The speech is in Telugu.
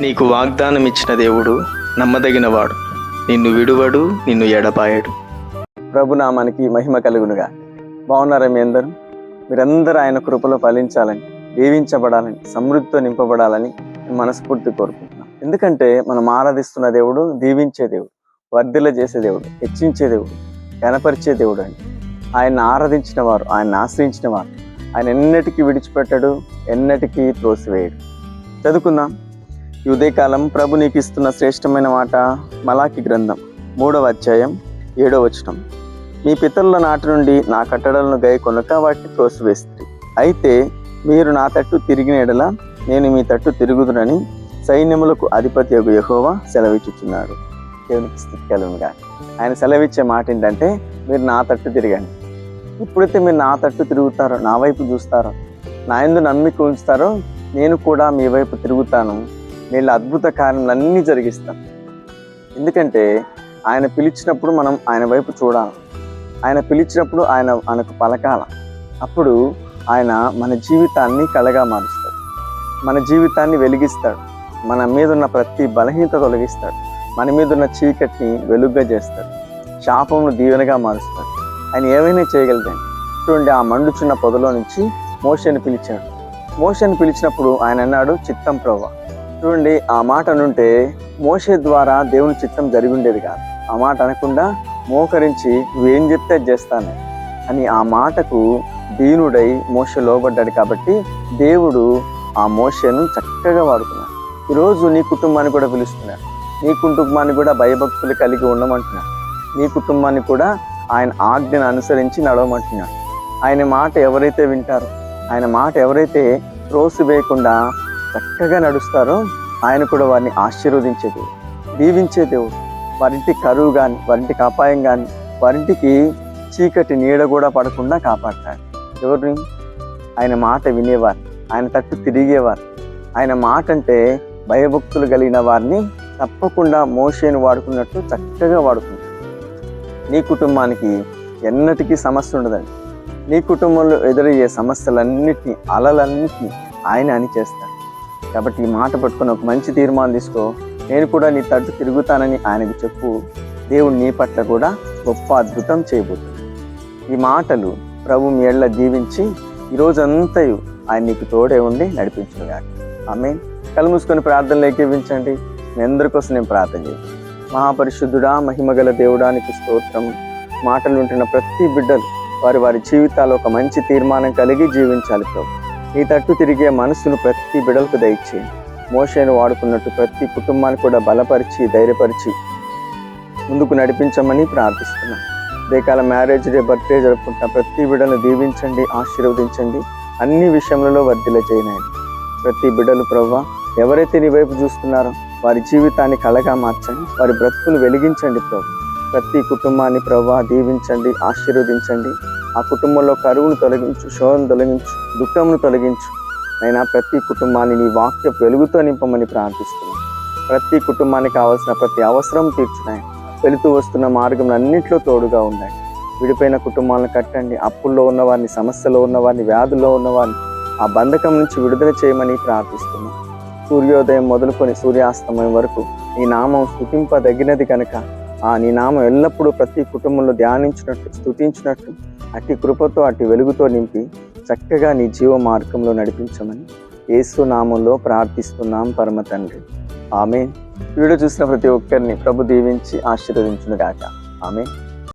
నీకు వాగ్దానం ఇచ్చిన దేవుడు నమ్మదగినవాడు. నిన్ను విడువడు నిన్ను ఎడపాయడు ప్రభునామానికి మహిమ కలుగునుగా. బాగున్నారా మీ అందరూ? మీరందరూ ఆయన కృపలో ఫలించాలని దీవించబడాలని సమృద్ధితో నింపబడాలని మనస్ఫూర్తి కోరుకుంటున్నాను ఎందుకంటే మనం ఆరాధిస్తున్న దేవుడు దీవించే దేవుడు వర్ధిల చేసే దేవుడు హెచ్చించే దేవుడు కనపరిచే దేవుడు అండి. ఆయన ఆరాధించిన వారు ఆయన ఆశ్రయించిన వారు ఆయన ఎన్నటికీ విడిచిపెట్టడు ఎన్నటికీ త్రోసివేయడు. చదువుకుందాం. ఉదయకాలం ప్రభు నీకు ఇస్తున్న శ్రేష్టమైన మాట మలాకి గ్రంథం మూడవ అధ్యాయం ఏడవ వచనం. మీ పితరుల నాటి నుండి నా కట్టడలను గై కొనక వాటిని త్రోసివేస్తుంది అయితే మీరు నా తట్టు తిరిగిన ఎడల నేను మీ తట్టు తిరుగుదునని సైన్యములకు అధిపతి యొక్క యహోవా సెలవిచ్చుచున్నాడు. దేవునికి స్థితి కలుగుగా ఆయన సెలవిచ్చే మాట ఏంటంటే మీరు నా తట్టు తిరగండి. ఎప్పుడైతే మీరు నా తట్టు తిరుగుతారో నా వైపు చూస్తారో నా ఎందు నమ్మిక ఉంచుతారో నేను కూడా మీ వైపు తిరుగుతాను. నేను అద్భుత కార్యములన్నీ జరిగిస్తాను ఎందుకంటే ఆయన పిలిచినప్పుడు మనం ఆయన వైపు చూడాలి. ఆయన పిలిచినప్పుడు ఆయన మనకు పలకాల. అప్పుడు ఆయన మన జీవితాన్ని కళగా మారుస్తాడు. మన జీవితాన్ని వెలిగిస్తాడు. మన మీద ఉన్న ప్రతి బలహీనత తొలగిస్తాడు. మన మీద ఉన్న చీకటిని వెలుగ్గా చేస్తాడు. శాపమును దీవెనగా మారుస్తాడు. ఆయన ఏమైనా చేయగలిగాను చూడండి ఆ మండుచున్న పొదలో నుంచి మోషని పిలిచాడు. మోషని పిలిచినప్పుడు ఆయన అన్నాడు చిత్తం ప్రభా చూడండి ఆ మాట అనుంటే మోసే ద్వారా దేవుని చిత్తం జరిగి ఉండేది కాదు. ఆ మాట అనకుండా మోకరించి నువ్వేం చెప్తే చేస్తాను అని ఆ మాటకు దీనుడై మోష లోబడ్డాడు కాబట్టి దేవుడు ఆ మోషను చక్కగా వాడుకున్నాడు. ఈరోజు నీ కుటుంబాన్ని కూడా పిలుస్తున్నాడు నీ కుటుంబాన్ని కూడా భయభక్తులు కలిగి ఉండమంటున్నాడు నీ కుటుంబాన్ని కూడా ఆయన ఆజ్ఞను అనుసరించి నడవమంటున్నాడు. ఆయన మాట ఎవరైతే వింటారో ఆయన మాట ఎవరైతే త్రోసి వేయకుండా చక్కగా నడుస్తారో ఆయన కూడా వారిని ఆశీర్వదించే దేవుడు దీవించే దేవుడు. వారింటి కరువు కానీ వారింటికి అపాయం కానీ వారింటికి చీకటి నీడ కూడా పడకుండా కాపాడతాడు. ఎవరిని? ఆయన మాట వినేవారు. ఆయన తట్టు తిరిగేవారు. ఆయన మాట అంటే భయభక్తులు కలిగిన వారిని తప్పకుండా మోషేను వాడుకున్నట్టు చక్కగా వాడుకుంటాడు. నీ కుటుంబానికి ఎన్నటికీ సమస్య ఉండదండి. నీ కుటుంబంలో ఎదురయ్యే సమస్యలన్నిటినీ అలలన్నిటినీ ఆయన అని చేస్తాడు కాబట్టి ఈ మాట పట్టుకుని ఒక మంచి తీర్మానం తీసుకో. నేను కూడా నీ తట్టు తిరుగుతానని ఆయనకు చెప్పు. దేవుడు నీ పట్ల కూడా గొప్ప అద్భుతం చేయబోతుంది. ఈ మాటలు ప్రభు మీ ఎళ్ళ దీవించి ఈరోజంతయు ఆయన నీకు తోడే ఉండి నడిపించుగా ఆమె కళ్ళు మూసుకొని ప్రార్థనలు ఏకీవించండి. మీ అందరి కోసం నేను ప్రార్థన చేయండి మహాపరిశుద్ధుడా మహిమగల దేవుడానికి స్తోత్రం. మాటలుంటున్న ప్రతి బిడ్డలు వారి వారి జీవితాల్లో ఒక మంచి తీర్మానం కలిగి జీవించాలి ప్రభు. నీ తట్టు తిరిగే మనసును ప్రతి బిడలకు దయచేయండి మోషేను వాడుకున్నట్టు ప్రతి కుటుంబాన్ని కూడా బలపరిచి ధైర్యపరిచి ముందుకు నడిపించమని ప్రార్థిస్తున్నాం. రేకాల మ్యారేజ్ డే బర్త్డే జరుపుకుంటున్న ప్రతి బిడ్డను దీవించండి ఆశీర్వదించండి. అన్ని విషయంలో వర్ధిల చేయనండి ప్రతి బిడ్డలు ప్రవ్వ ఎవరైతే నీ వైపు చూస్తున్నారో వారి జీవితాన్ని కళగా మార్చండి వారి బ్రతుకులు వెలిగించండి ప్రభు ప్రతి కుటుంబాన్ని ప్రవ్వ దీవించండి ఆశీర్వదించండి. ఆ కుటుంబంలో కరువును తొలగించు శోధను తొలగించు దుఃఖమును తొలగించు. అయినా ప్రతి కుటుంబాన్ని నీ వాక్య వెలుగుతో నింపమని ప్రార్థిస్తున్నాను ప్రతి కుటుంబానికి కావాల్సిన ప్రతి అవసరం తీర్చున్నాయి. వెళుతూ వస్తున్న మార్గం అన్నింటిలో తోడుగా ఉన్నాయి. విడిపోయిన కుటుంబాలను కట్టండి. అప్పుల్లో ఉన్నవారిని సమస్యలో ఉన్నవారిని వ్యాధుల్లో ఉన్నవారిని ఆ బంధకం నుంచి విడుదల చేయమని ప్రార్థిస్తున్నాం. సూర్యోదయం మొదలుకొని సూర్యాస్తమయం వరకు నీ నామం స్థుతింపదగినది కనుక ఆ నీ నామం ఎల్లప్పుడూ ప్రతి కుటుంబంలో ధ్యానించినట్టు స్థుతించినట్టు అట్టి కృపతో అట్టి వెలుగుతో నింపి చక్కగా నీ జీవ మార్గంలో నడిపించమని ఏసునామంలో ప్రార్థిస్తున్నాం పరమ తండ్రి. ఆమె వీడియో చూసిన ప్రతి ఒక్కరిని ప్రభు దీవించి ఆశీర్వదించును గాక ఆమె